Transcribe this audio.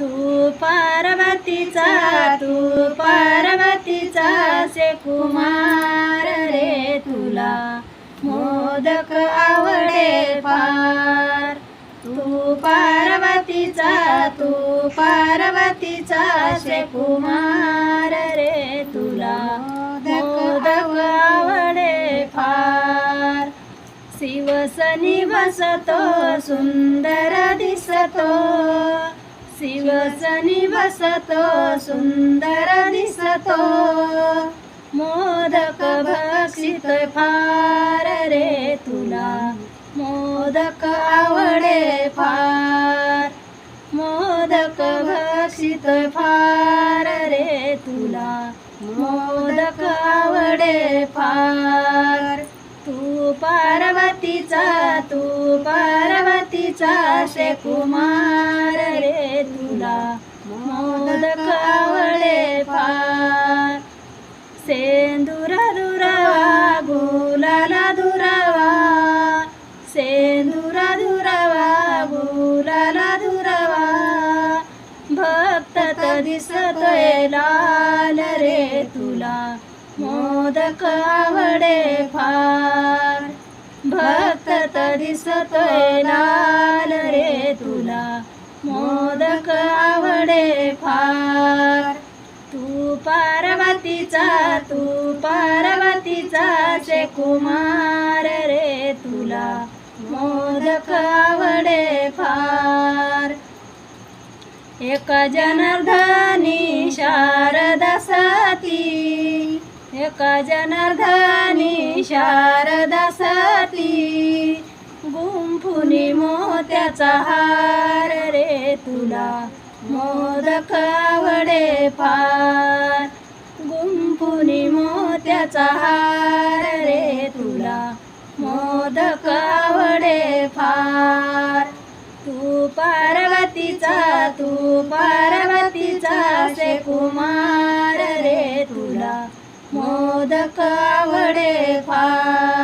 तू पार्वतीचा तू पार्वतीचा से कुमार रे तुला. मोदक आवडे फार. तू पार्वतीचा तू पार्वतीचा से कुमार रे तुला. मोदक आवडे फार. शिवसनी बसतो सुंदर दिसतो. शिवसनी बसतो सुंदर दिसतो. मोदक भक्षितोय फार रे तुला मोदक आवडे फार. मोदक भक्षितोय फार रे तुला मोदक आवडे फार. तू पार्वतीचा तू पार्वतीचा शे कुमार. तुला मोदकावळे पार. फार दुरावा गुलाला दुरावा. सेंदुरा दुरावा गुलाला दुरावा. भक्त त दिसतोय लाल रे तुला मोदक आवडे फार. भक्त त दिसतोय लाल रे तुला मोदक आवडे फार. तू पार्वतीचा तू पार्वतीचा शे कुमार रे तुला. मोदक आवडे फार. एक जनार्दनी शारदा सती. एक जनार्दनी शारदा सती. गुंफुनी मोत्याचा हार. मोदक आवडे फार गुंपुनी मोत्याचा हार रे तुला. मोदक आवडे फार तू पार्वतीचा तू पार्वतीचा से कुमार रे तुला. मोदक आवडे फार